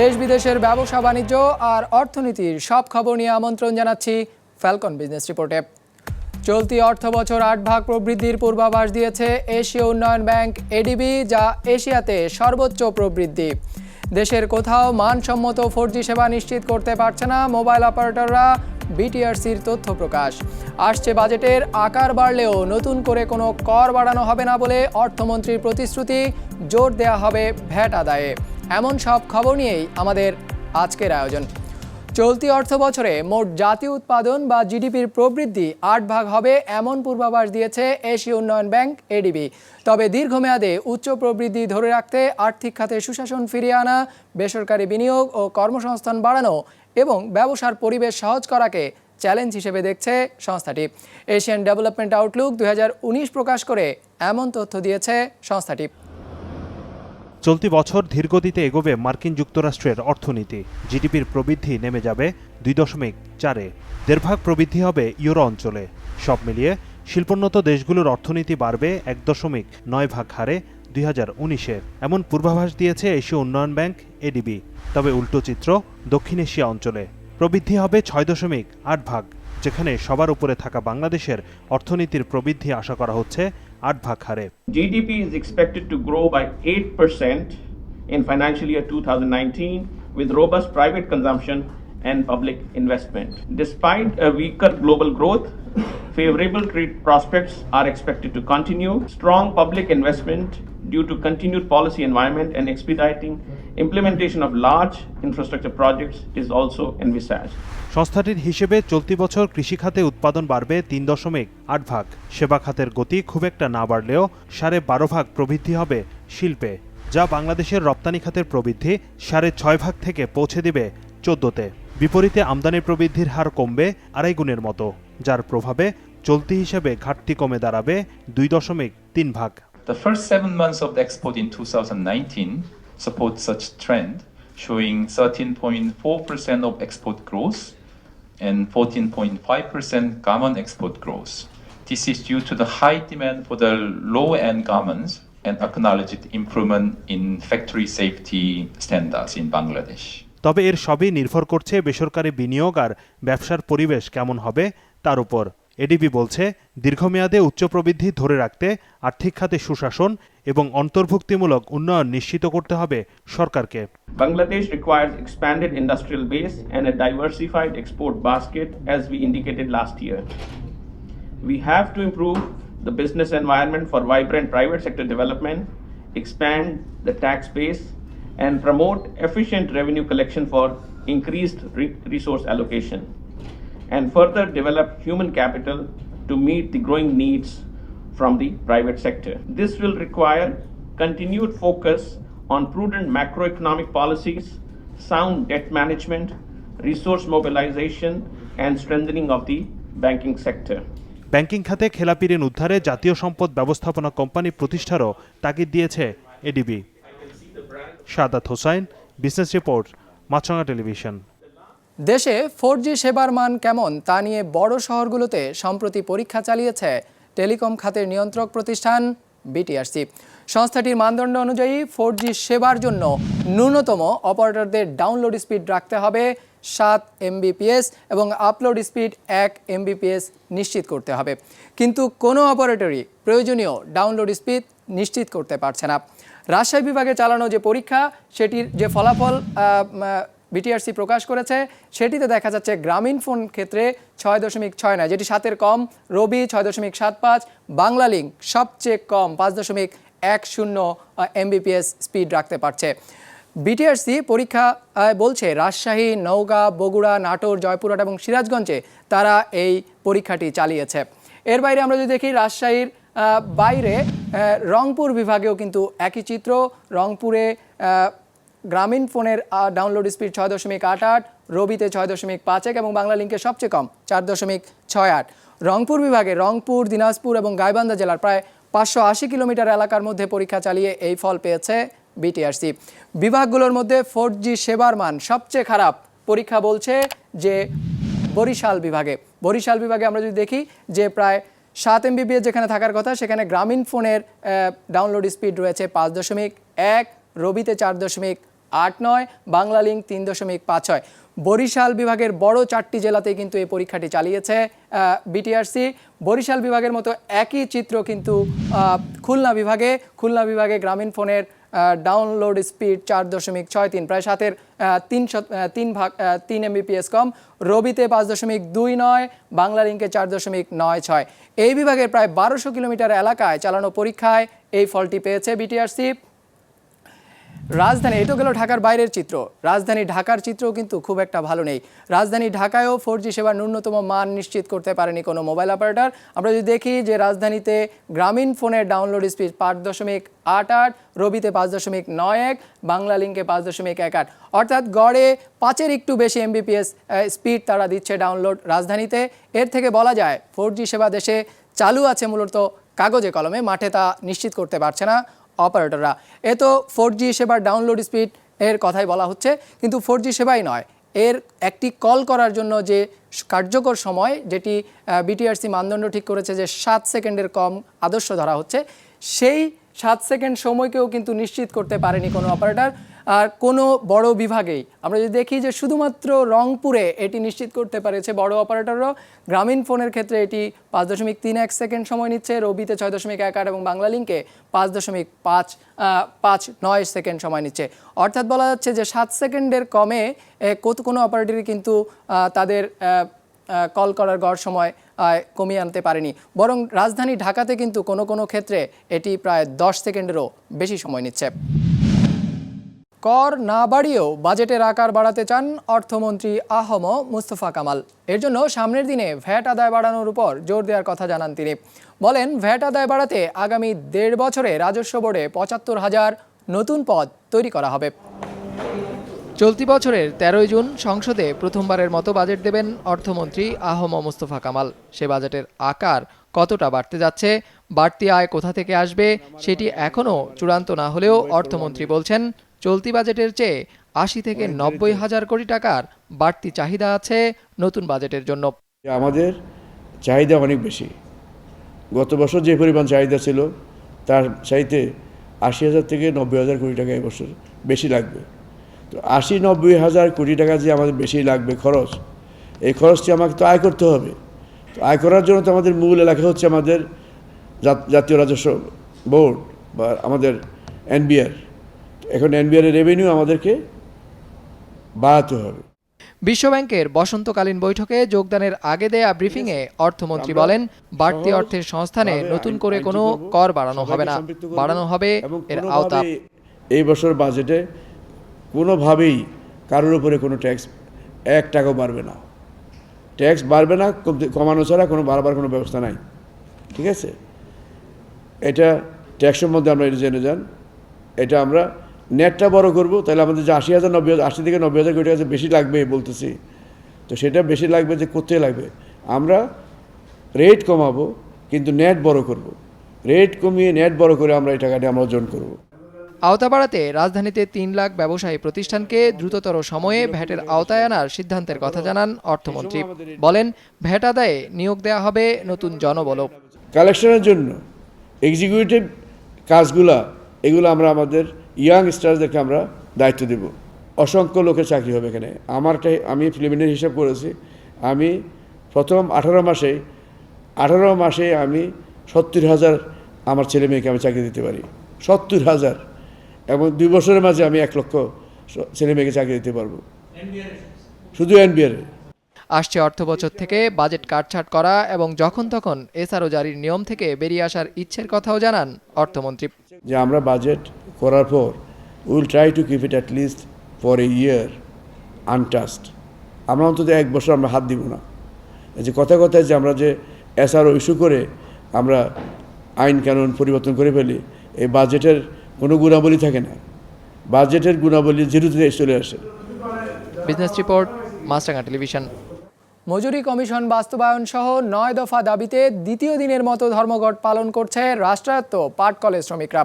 দেশ বিদেশের ব্যবসা বাণিজ্য আর অর্থনীতির সব খবর নিয়ে আমন্ত্রণ জানাচ্ছি ফ্যালকন বিজনেস রিপোর্টে চলতি অর্থ বছর আট ভাগ প্রবৃদ্ধির পূর্বাভাস দিয়েছে এশীয় উন্নয়ন ব্যাংক এডিবি যা এশিয়াতে সর্বোচ্চ প্রবৃদ্ধি। দেশের কোথাও মানসম্মত ফোর সেবা নিশ্চিত করতে পারছে না মোবাইল অপারেটররা। বিটিআরসির তথ্য প্রকাশ। আসছে বাজেটের আকার বাড়লেও নতুন করে কোনো কর বাড়ানো হবে না বলে অর্থমন্ত্রীর প্রতিশ্রুতি জোর দেয়া হবে ভ্যাট আদায়ে। এমন সব খবর নিয়েই আমাদের আজকের আয়োজন। চলতি অর্থ বছরে মোট জাতীয় উৎপাদন বা জিডিপির প্রবৃদ্ধি আট ভাগ হবে এমন পূর্বাভাস দিয়েছে এশীয় উন্নয়ন ব্যাংক, এডিবি। তবে দীর্ঘমেয়াদে উচ্চ প্রবৃদ্ধি ধরে রাখতে আর্থিক খাতে সুশাসন ফিরিয়ে আনা, বেসরকারি বিনিয়োগ ও কর্মসংস্থান বাড়ানো এবং ব্যবসার পরিবেশ সহজ করাকে চ্যালেঞ্জ হিসেবে দেখছে সংস্থাটি। এশিয়ান ডেভেলপমেন্ট আউটলুক দুই প্রকাশ করে এমন তথ্য দিয়েছে সংস্থাটি। চলতি বছর ধীরগতিতে এগোবে মার্কিন যুক্তরাষ্ট্রের অর্থনীতি। জিডিপির প্রবৃদ্ধি নেমে যাবে দুই দশমিক চারে। দেড় ভাগ প্রবৃদ্ধি হবে ইউরো অঞ্চলে। সব মিলিয়ে শিল্পোন্নত দেশগুলোর অর্থনীতি বাড়বে এক দশমিক নয় ভাগ হারে দুই এমন পূর্বাভাস দিয়েছে এশীয় উন্নয়ন ব্যাংক, এডিবি। তবে উল্টো চিত্র দক্ষিণ এশিয়া অঞ্চলে। প্রবৃদ্ধি হবে ছয় দশমিক আট ভাগ, যেখানে সবার উপরে থাকা বাংলাদেশের অর্থনীতির প্রবৃদ্ধি আশা করা হচ্ছে আট ভাগ হারে। GDP is expected to grow by eight percent in financial year two thousand nineteen with robust private consumption and public investment despite a weaker global growth favourable trade prospects are expected to continue strong public investment due to continued policy environment and expediting implementation of large infrastructure projects is also envisaged. সংস্থাটির হিসেবে চলতি বছর কৃষিখাতে উৎপাদন বাড়বে তিন দশমিক আট ভাগ। সেবা খাতের গতি খুব একটা না বাড়লেও সাড়ে বারো ভাগ প্রবৃদ্ধি হবে শিল্পে, যা বাংলাদেশের রপ্তানি খাতের প্রবৃদ্ধি সাড়ে ছয় ভাগ থেকে পৌঁছে দিবে চোদ্দতে। বিপরীতে আমদানি প্রবৃদ্ধির হার কমবে আড়াই গুণের মতো, যার প্রভাবে চলতি হিসেবে ঘাটতি কমে দাঁড়াবে দুই দশমিক তিন ভাগ। The first seven months of the export in 2019 support such trend, showing 13.4% of export growth and 14.5% garment export growth. This is due to the high demand for the low-end garments and acknowledged improvement in factory safety standards in Bangladesh. তবে এর সবই নির্ভর করছে বেসরকারি বিনিয়োগ আর ব্যবসার পরিবেশ কেমন হবে তার উপর এডিবি বলছে, দীর্ঘমেয়াদে উচ্চ প্রবৃদ্ধি ধরে রাখতে আর্থিক খাতে সুশাসন এবং অন্তর্ভুক্তিমূলক উন্নয়ন নিশ্চিত করতে হবে সরকারকে। Bangladesh requires expanded industrial base and a diversified export basket as be indicated last year we have to improve the business environment for vibrant private sector development expand the tax base and promote efficient revenue collection for increased resource allocation and further develop human capital to meet the growing needs from the private sector. This will require continued focus on prudent macroeconomic policies, sound debt management, resource mobilization, and strengthening of the banking sector. Banking খাতে খেলাপি উদ্ধারে জাতীয় সম্পদ ব্যবস্থাপনা company প্রতিষ্ঠারও তাগিদ দিয়েছে ADB Sadat Hossain business report Maasranga television দেশে ফোর সেবার মান কেমন তা নিয়ে বড় শহরগুলোতে সম্প্রতি পরীক্ষা চালিয়েছে টেলিকম খাতের নিয়ন্ত্রক প্রতিষ্ঠান বিটিআরসি। সংস্থাটির মানদণ্ড অনুযায়ী ফোর সেবার জন্য ন্যূনতম অপারেটরদের ডাউনলোড স্পিড রাখতে হবে সাত এমবিপিএস এবং আপলোড স্পিড এক এমবিপিএস নিশ্চিত করতে হবে। কিন্তু কোনো অপারেটরই প্রয়োজনীয় ডাউনলোড স্পিড নিশ্চিত করতে পারছে না। রাজশাহী বিভাগে চালানো যে পরীক্ষা, সেটির যে ফলাফল বিটিআরসি প্রকাশ করেছে। সেটিতে দেখা যাচ্ছে গ্রামীণ ফোন ক্ষেত্রে ছয় দশমিক ছয় নয়, যেটি সাতের কম, রবি ছয় দশমিক সাত পাঁচ, বাংলা লিঙ্ক সবচেয়ে কম, পাঁচ দশমিক এক শূন্য এমবিপিএস স্পিড রাখতে পারছে। বিটিআরসি পরীক্ষা বলছে রাজশাহী, নওগাঁ, বগুড়া, নাটোর, জয়পুরহাট এবং সিরাজগঞ্জে তারা এই পরীক্ষাটি চালিয়েছে। এর বাইরে আমরা যদি দেখি রাজশাহীর বাইরে রংপুর বিভাগেও কিন্তু একই চিত্র। রংপুরে গ্রামীণ ফোনের ডাউনলোড স্পিড ছয় দশমিক আট আট, রবিতে ছয় দশমিক পাঁচ এক এবং বাংলা লিঙ্কে সবচেয়ে কম, চার দশমিক ছয় আট। রংপুর বিভাগে রংপুর, দিনাজপুর এবং গাইবান্ধা জেলার প্রায় পাঁচশো আশি কিলোমিটার এলাকার মধ্যে পরীক্ষা চালিয়ে এই ফল পেয়েছে বিটিআরসি বিভাগগুলোর মধ্যে ফোর জি সেবার মান সবচেয়ে খারাপ, পরীক্ষা বলছে যে বরিশাল বিভাগে। বরিশাল বিভাগে আমরা যদি দেখি যে প্রায় সাত এমবিপিএস যেখানে থাকার কথা, সেখানে গ্রামীণ ফোনের ডাউনলোড স্পিড রয়েছে পাঁচ দশমিক এক, রবিতে চার দশমিক আট নয় বাংলা লিঙ্ক তিন দশমিক পাঁচ ছয়। বরিশাল বিভাগের বড় চারটি জেলাতে কিন্তু এই পরীক্ষাটি চালিয়েছে বিটিআরসি। বরিশাল বিভাগের মতো একই চিত্র কিন্তু খুলনা বিভাগে। খুলনা বিভাগে গ্রামীণ ফোনের ডাউনলোড স্পিড চার দশমিক ছয় তিন, প্রায় সাতের তিন তিন ভাগ তিন এমবিপিএস কম। রবিতে পাঁচ দশমিক দুই নয় বাংলা লিঙ্কে চার দশমিক নয় ছয়। এই বিভাগের প্রায় বারোশো কিলোমিটার এলাকায় চালানো পরীক্ষায় এই ফলটি পেয়েছে বিটিআরসি। রাজধানী এটা গেল ঢাকার বাইরের চিত্র। রাজধানী ঢাকার চিত্রও কিন্তু খুব একটা ভালো নেই। রাজধানী ঢাকায়ও ফোর জি সেবার ন্যূনতম মান নিশ্চিত করতে পারেনি কোনো মোবাইল অপারেটর আমরা যদি দেখি যে রাজধানীতে গ্রামীণ ফোনের ডাউনলোড স্পিড পাঁচ দশমিক আট আট, রবিতে পাঁচ দশমিক নয় এক, বাংলা লিঙ্কে পাঁচ দশমিক এক আট। অর্থাৎ গড়ে পাঁচের একটু বেশি এমবিপিএস স্পিড তারা দিচ্ছে ডাউনলোড রাজধানীতে। এর থেকে বলা যায় ফোর জি সেবা দেশে চালু আছে মূলত কাগজে কলমে, মাঠে তা নিশ্চিত করতে পারছে না। অপারেটররা। এ তো ফোর জি সেবার ডাউনলোড স্পিড এর কথাই বলা হচ্ছে, কিন্তু ফোর জি সেবাই নয়। এর একটি কল করার জন্য যে কার্যকর সময়, যেটি বিটিআরসি মানদণ্ড ঠিক করেছে যে সাত সেকেন্ডের কম আদর্শ ধরা হচ্ছে, সেই সাত সেকেন্ড সময়কেও কিন্তু নিশ্চিত করতে পারেনি কোনো অপারেটর। আর কোনো বড় বিভাগেই। আমরা যদি দেখি যে শুধুমাত্র রংপুরে এটি নিশ্চিত করতে পেরেছে বড় অপারেটররাও গ্রামীণ ফোনের ক্ষেত্রে এটি পাঁচ দশমিক তিন এক সেকেন্ড সময় নিচ্ছে, রবিতে ছয় দশমিক এক আট এবং বাংলা লিঙ্কে পাঁচ দশমিক পাঁচ পাঁচ নয় সেকেন্ড সময় নিচ্ছে। অর্থাৎ বলা যাচ্ছে যে সাত সেকেন্ডের কমে কত কোনো অপারেটরই কিন্তু তাদের কল করার গড় সময় কমিয়ে আনতে পারেনি। বরং রাজধানী ঢাকাতে কিন্তু কোনো কোনো ক্ষেত্রে এটি প্রায় দশ সেকেন্ডেরও বেশি সময় নিচ্ছে। কর না বাড়িয়েও বাজেটের আকার বাড়াতে চান অর্থমন্ত্রী আহম মুস্তফা কামাল। এর জন্য সামনের দিনে ভ্যাট আদায় বাড়ানোর উপর জোর দেওয়ার কথা জানান তিনি। বলেন, ভ্যাট আদায় বাড়াতে আগামী দেড় বছরে রাজস্ব বোর্ডে পঁচাত্তর হাজার নতুন পদ তৈরি করা হবে। চলতি বছরের তেরোই জুন সংসদে প্রথমবারের মতো বাজেট দেবেন অর্থমন্ত্রী আহম মুস্তফা কামাল। সে বাজেটের আকার কতটা বাড়তে যাচ্ছে, বাড়তি আয় কোথা থেকে আসবে, সেটি এখনও চূড়ান্ত না হলেও অর্থমন্ত্রী বলছেন চলতি বাজেটের চেয়ে আশি থেকে নব্বই হাজার কোটি টাকার বাড়তি চাহিদা আছে নতুন বাজেটের জন্য। আমাদের চাহিদা অনেক বেশি। গত বছর যে পরিমাণ চাহিদা ছিল তার চাইতে আশি হাজার থেকে নব্বই হাজার কোটি টাকা এবছর বেশি লাগবে। তো আশি নব্বই হাজার কোটি টাকা যে আমাদের বেশি লাগবে খরচ এই খরচটি আমাকে তো আয় করতে হবে। তো আয় করার জন্য তো আমাদের মূল এলাকা হচ্ছে আমাদের জাতীয় রাজস্ব বোর্ড বা আমাদের এনবিআর। এখন এনবিআর এর রেভিনিউ আমাদেরকে বাড়াতে হবে। বিশ্বব্যাংকের বসন্তকালীন বৈঠকে যোগদানের আগে দেয়া ব্রিফিংয়ে অর্থমন্ত্রী বলেন বাড়তি অর্থের সংস্থানে নতুন করে কোনো কর বাড়ানো হবে না। বাড়ানো হবে এর আওতা এই বছর বাজেটে কোনোভাবেই কারোর উপরে কোনো ট্যাক্স এক টাকাও বাড়বে না। ট্যাক্স বাড়বে না কমানো ছাড়া কোনো বারবার কোনো ব্যবস্থা নাই। ঠিক আছে? এটা ট্যাক্সের মধ্যে আমরা এটা জেনে যান। এটা আমরা নেটটা বড় করব তাহলে আমাদের যে আশি হাজার নব্বই হাজার আশি থেকে নব্বই হাজার কোটি টাকা বেশি লাগবে বলতেছি। তো সেটা বেশি লাগবে যে কোথায় লাগবে? আমরা রেট কমাবো কিন্তু নেট বড় করব। রেট কমিয়ে নেট বড় করে আমরা এই টাকাটা আমরা অর্জন করব। আওতা বাড়াতে রাজধানীতে তিন লাখ ব্যবসায়ী প্রতিষ্ঠানকে দ্রুততর সময়ে ভ্যাটের আওতায় আনার সিদ্ধান্তের কথা জানান অর্থমন্ত্রী। বলেন ভ্যাট আদায়ে নিয়োগ দেওয়া হবে নতুন জনবল কালেকশনের জন্য এক্সিকিউটিভ কাজগুলা এগুলো আমরা আমাদের ইয়াং স্টারদেরকে আমরা দায়িত্ব দেব। অসংখ্য লোকের চাকরি হবে এখানে। আমারটাই আমি প্রিলিমিনারি হিসাব করেছি। আমি প্রথম আঠারো মাসে আঠারো মাসে আমি সত্তর হাজার আমার ছেলে মেয়েকে আমি চাকরি দিতে পারি। সত্তর হাজার। এবং দুই বছরের মাঝে আমি এক লক্ষ ছেলে মেয়েকে চাকরি দিতে পারব। শুধু এনবিআর আসছে অর্থ বছর থেকে বাজেট কাটছাট করা এবং যখন তখন এসআরও জারির নিয়ম থেকে বেরিয়ে আসার ইচ্ছের কথাও জানান অর্থমন্ত্রী। যে আমরা বাজেট করার পর will try to keep it at least for a year untouched আমরা অন্তত এক বছর আমরা হাত দিব না। এই যে কথা কথায় যে আমরা যে এসআরও ইস্যু করে আমরা আইন কানুন পরিবর্তন করে ফেলি এই বাজেটের কোনো গুণাবলী থাকে না। বাজেটের গুণাবলী জিরোতে চলে আসে। বিজনেস রিপোর্ট মাছরাঙা টেলিভিশন মজুরি কমিশন বাস্তবায়ন সহ নয় দফা দাবিতে দ্বিতীয় দিনের মতো ধর্মঘট পালন করছে রাষ্ট্রায়ত্ত পাট কলেজ শ্রমিকরা।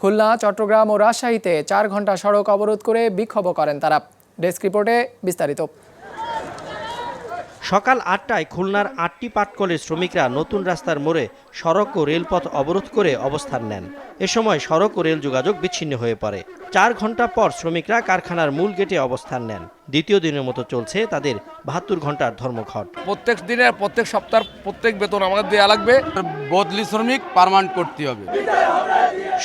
খুলনা চট্টগ্রাম ও রাজশাহীতে চার ঘণ্টা সড়ক অবরোধ করে বিক্ষোভ করেন তারা। ডেস্ক রিপোর্টে বিস্তারিত। সকাল আটটায় খুলনার আটটি পাটকলের শ্রমিকরা নতুন রাস্তার মোড়ে সড়ক ও রেলপথ অবরোধ করে অবস্থান নেন। এ সময় সড়ক ও রেল যোগাযোগ বিচ্ছিন্ন হয়ে পড়ে। চার ঘণ্টা পর শ্রমিকরা কারখানার মূল গেটে অবস্থান নেন। দ্বিতীয় দিনের মতো চলছে তাদের বাহাত্তর ঘণ্টার ধর্মঘট। প্রত্যেক দিনে প্রত্যেক সপ্তাহ প্রত্যেক বেতন আমাদের দেওয়া লাগবে। বদলি শ্রমিক পারমানেন্ট করতে হবে।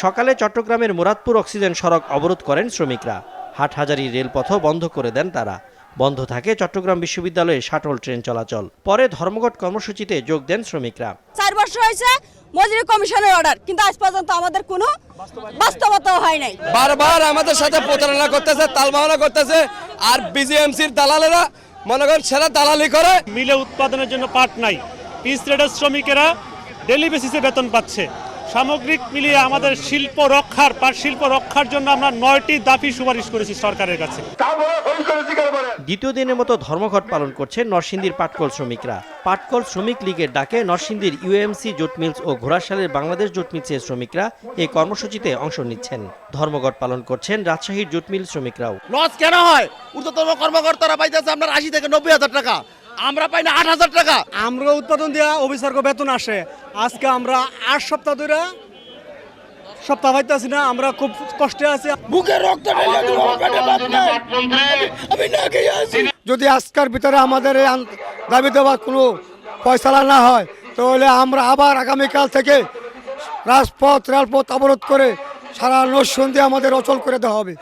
সকালে চট্টগ্রামের মুরাদপুর অক্সিজেন সড়ক অবরোধ করেন শ্রমিকরা। হাটহাজারি রেলপথও বন্ধ করে দেন তারা। বন্ধ থাকে চট্টগ্রাম বিশ্ববিদ্যালয়ে শাটল ট্রেন চলাচল। পরে ধর্মঘট কর্মসূচিতে যোগ দেন শ্রমিকরা। চার বছর হয়েছে মজুরি কমিশনের অর্ডার কিন্তু আজ পর্যন্ত আমাদের কোনো বাস্তবতা হয় নাই। বারবার আমাদের সাথে প্রতারণা করতেছে তালবাহনা করতেছে আর বিজিএমসির দালালেরা মনে করেন সেরা দালালি করে। মিলে উৎপাদনের জন্য পাট নাই। পিস রেডার শ্রমিকেরা ডেলি বেসিসে বেতন পাচ্ছে। সামগ্রিক মিলিয়ে আমাদের শিল্প রক্ষার পাট শিল্প রক্ষার জন্য আমরা নয়টি দাবি সুপারিশ করেছি সরকারের কাছে। দ্বিতীয় দিনের মতো ধর্মঘট পালন করছে নরসিংদীর পাটকল শ্রমিকরা। পাটকল শ্রমিক লীগের ডাকে নরসিংদীর ইউএমসি জুট মিলস ও ঘোড়াশালের বাংলাদেশ জুট মিলসের শ্রমিকরা এই কর্মসূচিতে অংশ নিচ্ছেন। ধর্মঘট পালন করছেন রাজশাহীর জুট মিল শ্রমিকরাও। লস কেন হয়? ঊর্ধ্বতন কর্মকর্তারা পাইতেছে আপনার আশি থেকে নব্বই হাজার টাকা। আমরা পাই না আট হাজার টাকা। আমরা উৎপাদন দেওয়া অফিসারকে বেতন আসে। আজকে আমরা আট সপ্তাহ ধরে সপ্তাহ পাইতেছি না আমরা খুব কষ্টে আছি। বুকের রক্ত। আমি না আছি। যদি আজকের ভিতরে আমাদের এই দাবি দেওয়ার কোনো ফয়সালা না হয় তাহলে আমরা আবার আগামীকাল থেকে রাজপথ রেলপথ অবরোধ করে সারা নরসন্ধি আমাদের অচল করে দেওয়া হবে।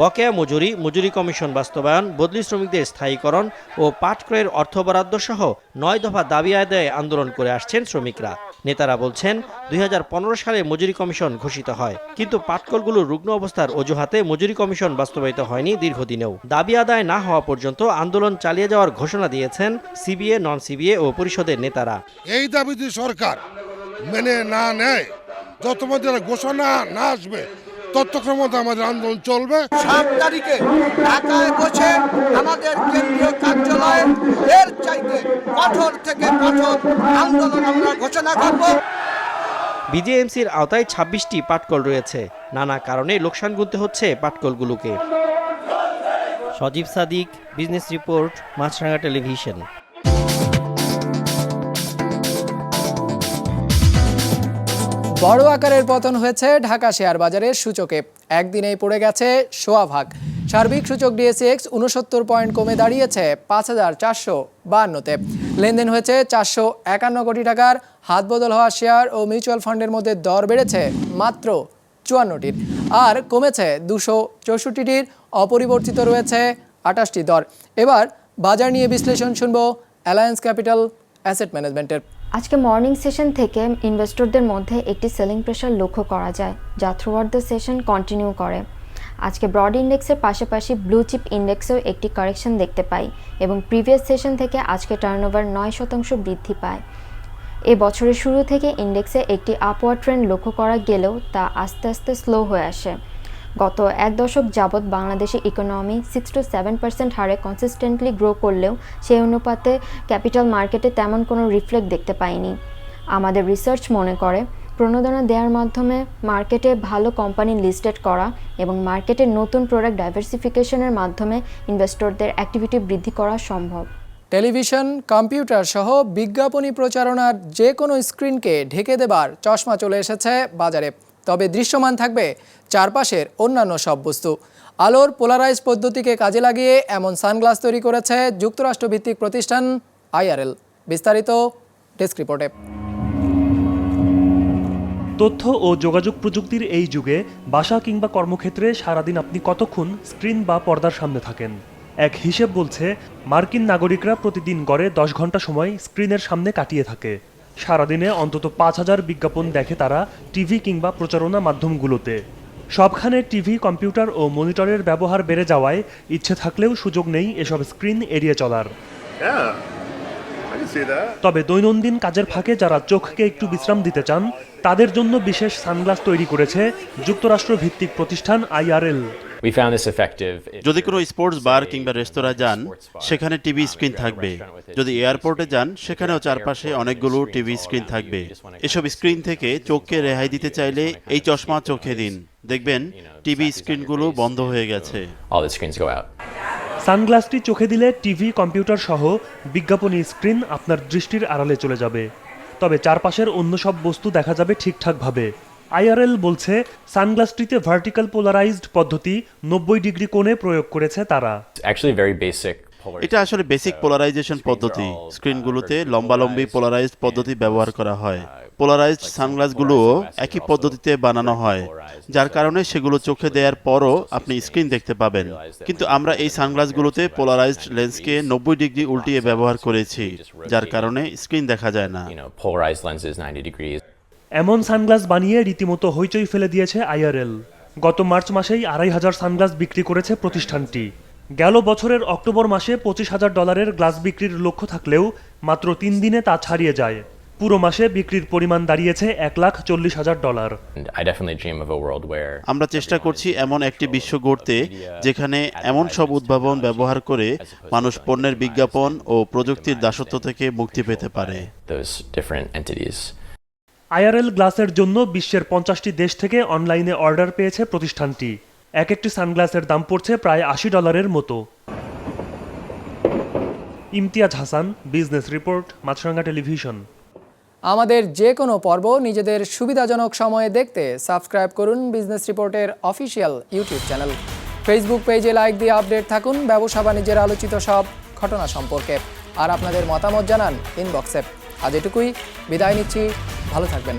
বকেয়া মজুরি মজুরি কমিশন বাস্তবায়ন, বদলি শ্রমিকদের স্থায়ীকরণ ও পাট ক্রয়ের অর্থ বরাদ্দ সহ নয় দফা দাবি আদায়ে আন্দোলন করে আসছেন শ্রমিকরা। নেতারা বলছেন, দুই হাজার পনেরো সালে মজুরি কমিশন ঘোষিত হয়, কিন্তু পাটকলগুলোর রুগ্ন অবস্থার অজুহাতে মজুরি কমিশন বাস্তবায়িত হয়নি দীর্ঘদিনেও। দাবি আদায় না হওয়া পর্যন্ত আন্দোলন চালিয়ে যাওয়ার ঘোষণা দিয়েছেন সিবিএ নন সিবিএ ও পরিষদের নেতারা। এই দাবি সরকার মেনে না নেয়, যত মধ্যে ঘোষণা না আসবে ততক্ষণ মধ্যে আমাদের আন্দোলন চলবে। সাত তারিখে ঢাকায় বসে আমাদের কেন্দ্রীয় কার্যালয়ে এর চাইতে কঠোর থেকে কঠোর আন্দোলন আমরা ঘোষণা করব। বিজেএমসির আওতায় ছাব্বিশটি পাটকল রয়েছে। নানা কারণে লোকসান গুনতে হচ্ছে পাটকলগুলোকে Sajib Sadik business report Maasranga television. বড় আকারের পতন হয়েছে ঢাকা শেয়ার বাজারের সূচকে। একদিনেই পড়ে গেছে সোয়া ভাগ। সার্বিক সূচক ডিএসএক্স উনসত্তর পয়েন্ট কমে দাঁড়িয়েছে পাঁচ হাজার চারশো বাহান্নতে। লেনদেন হয়েছে চারশো একান্ন কোটি টাকার। হাত বদল হওয়া শেয়ার ও মিউচুয়াল ফান্ডের মধ্যে দর বেড়েছে মাত্র চুয়ান্নটির। আর কমেছে দুশো চৌষট্টিটির। অপরিবর্তিত রয়েছে আটাশটি দর। এবার বাজার নিয়ে বিশ্লেষণ শুনব অ্যালায়েন্স ক্যাপিটাল অ্যাসেট ম্যানেজমেন্টের। আজকে মর্নিং সেশন থেকে ইনভেস্টরদের মধ্যে একটি সেলিং প্রেশার লক্ষ্য করা যায়, যা থ্রুআউট দ্য সেশন কন্টিনিউ করে। আজকে ব্রড ইন্ডেক্সের পাশাপাশি ব্লু চিপ ইন্ডেক্সেও একটি কারেকশন দেখতে পাই এবং প্রিভিয়াস সেশন থেকে আজকে টার্নওভার নয় শতাংশ বৃদ্ধি পায়। এ বছরের শুরু থেকে ইন্ডেক্সে একটি আপওয়ার্ড ট্রেন্ড লক্ষ্য করা গেলেও তা আস্তে আস্তে স্লো হয়ে আসে। গত এক দশক যাবৎ বাংলাদেশের economy six to seven percent হারে কনসিস্টেন্টলি গ্রো করলেও সেই অনুপাতে ক্যাপিটাল মার্কেটে তেমন কোনো রিফ্লেক্ট দেখতে পাইনি। আমাদের রিসার্চ মনে করে, প্রণোদনা দেওয়ার মাধ্যমে মার্কেটে ভালো কোম্পানি লিস্টেড করা এবং মার্কেটে নতুন প্রোডাক্ট ডাইভার্সিফিকেশনের মাধ্যমে ইনভেস্টরদের অ্যাক্টিভিটি বৃদ্ধি করা সম্ভব। টেলিভিশন কম্পিউটার সহ বিজ্ঞাপনী প্রচারণার যে কোনো স্ক্রিনকে ঢেকে দেবার চশমা চলে এসেছে বাজারে। তবে দৃশ্যমান থাকবে চারপাশের অন্যান্য সব বস্তু। আলোর পোলারাইজ পদ্ধতিকে কাজে লাগিয়ে এমন সানগ্লাস তৈরি করেছে যুক্তরাষ্ট্রভিত্তিক প্রতিষ্ঠান আইআরএল। বিস্তারিত ডেস্ক রিপোর্টে। তথ্য ও যোগাযোগ প্রযুক্তির এই যুগে বাসা কিংবা কর্মক্ষেত্রে সারাদিন আপনি কতক্ষণ স্ক্রিন বা পর্দার সামনে থাকেন? এক হিসেব বলছে, মার্কিন নাগরিকরা প্রতিদিন গড়ে দশ ঘণ্টা সময় স্ক্রিনের সামনে কাটিয়ে থাকে। সারাদিনে অন্তত পাঁচ হাজার বিজ্ঞাপন দেখে তারা টিভি কিংবা প্রচারণা মাধ্যমগুলোতে। সবখানে টিভি কম্পিউটার ও মনিটরের ব্যবহার বেড়ে যাওয়ায় ইচ্ছে থাকলেও সুযোগ নেই এসব স্ক্রিন এড়িয়ে চলার। তবে দৈনন্দিন কাজের ফাঁকে যারা চোখকে একটু বিশ্রাম দিতে চান তাদের জন্য বিশেষ সানগ্লাস তৈরি করেছে যুক্তরাষ্ট্র ভিত্তিক প্রতিষ্ঠান আইআরএল যদি কোনো স্পোর্টস বার কিংবা রেস্তোরাঁ যান সেখানে টিভি স্ক্রিন থাকবে। যদি এয়ারপোর্টে যান সেখানেও চারপাশে অনেকগুলো টিভি স্ক্রিন থাকবে। এসব স্ক্রিন থেকে চোখকে রেহাই দিতে চাইলে এই চশমা চোখে দিন। দেখবেন টিভি স্ক্রিনগুলো বন্ধ হয়ে গেছে। সানগ্লাসটি চোখে দিলে টিভি কম্পিউটার সহ বিজ্ঞাপনী স্ক্রিন আপনার দৃষ্টির আড়ালে চলে যাবে। তবে চারপাশের অন্য সব বস্তু দেখা যাবে ঠিকঠাকভাবে। আইআরএল বলছে সানগ্লাসটিতে ভার্টিক্যাল পোলারাইজড পদ্ধতি নব্বই ডিগ্রি কোণে প্রয়োগ করেছে তারা। Actually very basic. এটা আসলে বেসিক পোলারাইজেশন পদ্ধতি। স্ক্রিনগুলোতে লম্বালম্বি পোলারাইজড পদ্ধতি ব্যবহার করা হয়। পোলারাইজড সানগ্লাসগুলোও একই পদ্ধতিতে বানানো হয় যার কারণে সেগুলো চোখে দেওয়ার পরও আপনি স্ক্রিন দেখতে পাবেন। কিন্তু আমরা এই সানগ্লাসগুলোতে পোলারাইজড লেন্সকে নব্বই ডিগ্রি উল্টিয়ে ব্যবহার করেছি যার কারণে স্ক্রিন দেখা যায় না। You know, polarized lenses 90 degrees. এমন সানগ্লাস বানিয়ে রীতিমতো হইচই ফেলে দিয়েছে আইআরএল গত মার্চ মাসেই আড়াই হাজার সানগ্লাস বিক্রি করেছে প্রতিষ্ঠানটি গেল বছরের অক্টোবর মাসে পঁচিশ হাজার ডলারের গ্লাস বিক্রির লক্ষ্য থাকলেও মাত্র তিন দিনে তা ছাড়িয়ে যায় পুরো মাসে বিক্রির পরিমাণ দাঁড়িয়েছে এক লাখ চল্লিশ হাজার ডলার আমরা চেষ্টা করছি এমন একটি বিশ্ব গড়তে যেখানে এমন সব উদ্ভাবন ব্যবহার করে মানুষ পণ্যের বিজ্ঞাপন ও প্রযুক্তির দাসত্ব থেকে মুক্তি পেতে পারে. আইআরএল গ্লাসের জন্য বিশ্বের পঞ্চাশটি দেশ থেকে অনলাইনে অর্ডার পেয়েছে প্রতিষ্ঠানটি। এক একটি সানগ্লাসের দাম পড়ছে প্রায় আশি ডলারের মতো। Imtiaz Hasan, business report, Maasranga television. আমাদের যে কোনো পর্ব নিজেদের সুবিধাজনক সময়ে দেখতে সাবস্ক্রাইব করুন বিজনেস রিপোর্টের অফিসিয়াল ইউটিউব চ্যানেল। ফেসবুক পেজে লাইক দিয়ে আপডেট থাকুন ব্যবসা বাণিজ্যের আলোচিত সব ঘটনা সম্পর্কে। আর আপনাদের মতামত জানান ইনবক্সে। আজ এটুকুই, বিদায় নিচ্ছি। ভালো থাকবেন।